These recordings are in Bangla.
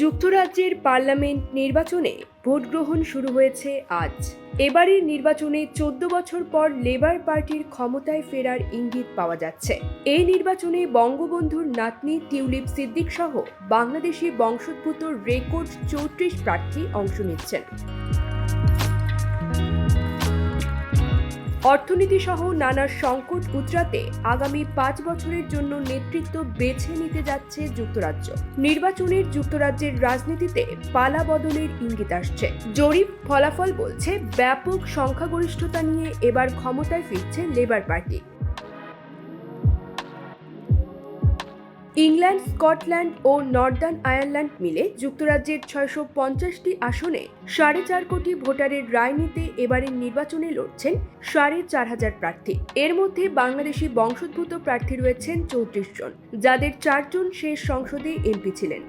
যুক্তরাজ্যের পার্লামেন্ট নির্বাচনে ভোট গ্রহণ শুরু হয়েছে আজ। এবারের নির্বাচনে চোদ্দ বছর পর লেবার পার্টির ক্ষমতায় ফেরার ইঙ্গিত পাওয়া যাচ্ছে। এই নির্বাচনে বঙ্গবন্ধুর নাতনি টিউলিপ সিদ্দিক সহ বাংলাদেশি বংশোদ্ভূত রেকর্ড চৌত্রিশ প্রার্থী অংশ নিচ্ছেন। অর্থনীতি সহ নানা সংকট উতরাতে আগামী পাঁচ বছরের জন্য নেতৃত্ব বেছে নিতে যাচ্ছে যুক্তরাজ্য। নির্বাচনের যুক্তরাজ্যের রাজনীতিতে পালা বদলের ইঙ্গিত আসছে। জরিপ ফলাফল বলছে, ব্যাপক সংখ্যাগরিষ্ঠতা নিয়ে এবার ক্ষমতায় ফিরছে লেবার পার্টি। ইংল্যান্ড, স্কটল্যান্ড ও নর্দার্ন আয়ারল্যান্ড মিলে যুক্তরাজ্যের ছয়শো পঞ্চাশটি আসনে সাড়ে চার কোটি ভোটারের রায় নিতে এবারের নির্বাচনে লড়ছেন সাড়ে চার হাজার প্রার্থী। এর মধ্যে বাংলাদেশি বংশোদ্ভূত প্রার্থী রয়েছেন চৌত্রিশ জন, যাদের চারজন শেষ সংসদে এমপি ছিলেন।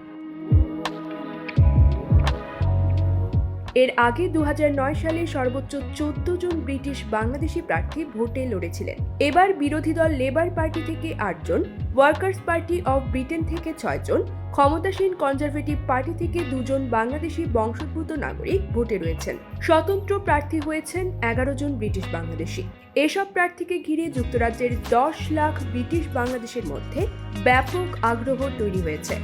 এর আগে দু হাজার নয় সালে সর্বোচ্চ চোদ্দ জন ব্রিটিশ বাংলাদেশি প্রার্থী ভোটে লড়েছিলেন। এবার বিরোধী দল লেবার পার্টি থেকে আটজন ওয়ার্কার্স পার্টি অব ব্রিটেন থেকে ছয়জন ক্ষমতাসীন কনজারভেটিভ পার্টি থেকে দুজন বাংলাদেশি বংশোদ্ভূত নাগরিক ভোটে রয়েছেন। স্বতন্ত্র প্রার্থী হয়েছেন এগারো জন ব্রিটিশ বাংলাদেশি। এসব প্রার্থীকে ঘিরে যুক্তরাজ্যের দশ লাখ ব্রিটিশ বাংলাদেশের মধ্যে ব্যাপক আগ্রহ তৈরি হয়েছে।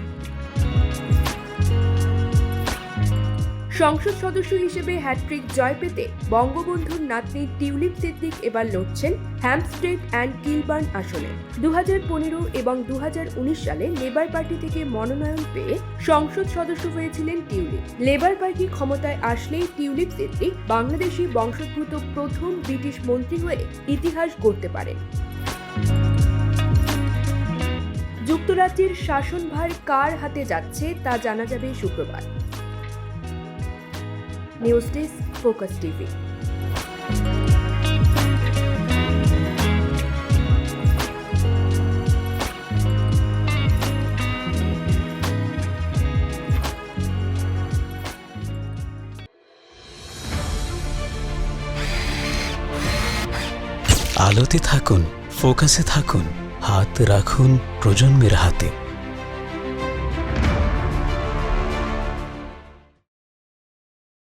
সংসদ সদস্য হিসেবে হ্যাট্রিক জয় পেতে বঙ্গবন্ধুর নাতনি টিউলিপ সিদ্দিক এবার লড়ছেন হ্যাম্পস্টেড অ্যান্ড কিলবার্ন আসনে। দু পনেরো এবং দুহাজার উনিশ সালে লেবার পার্টি থেকে মনোনয়ন পেয়ে সংসদ সদস্য হয়েছিলেন টিউলিপ। লেবার পার্টি ক্ষমতায় আসলেই টিউলিপ সিদ্দিক বাংলাদেশি বংশোদ্ভূত প্রথম ব্রিটিশ মন্ত্রী হয়ে ইতিহাস গড়তে পারেন। যুক্তরাজ্যের শাসনভার কার হাতে যাচ্ছে তা জানা যাবে শুক্রবার। নিউজ ডেস্ক ফোকাস টিভি আলোতে থাকুন ফোকাসে থাকুন হাত রাখুন প্রজন্মের হাতে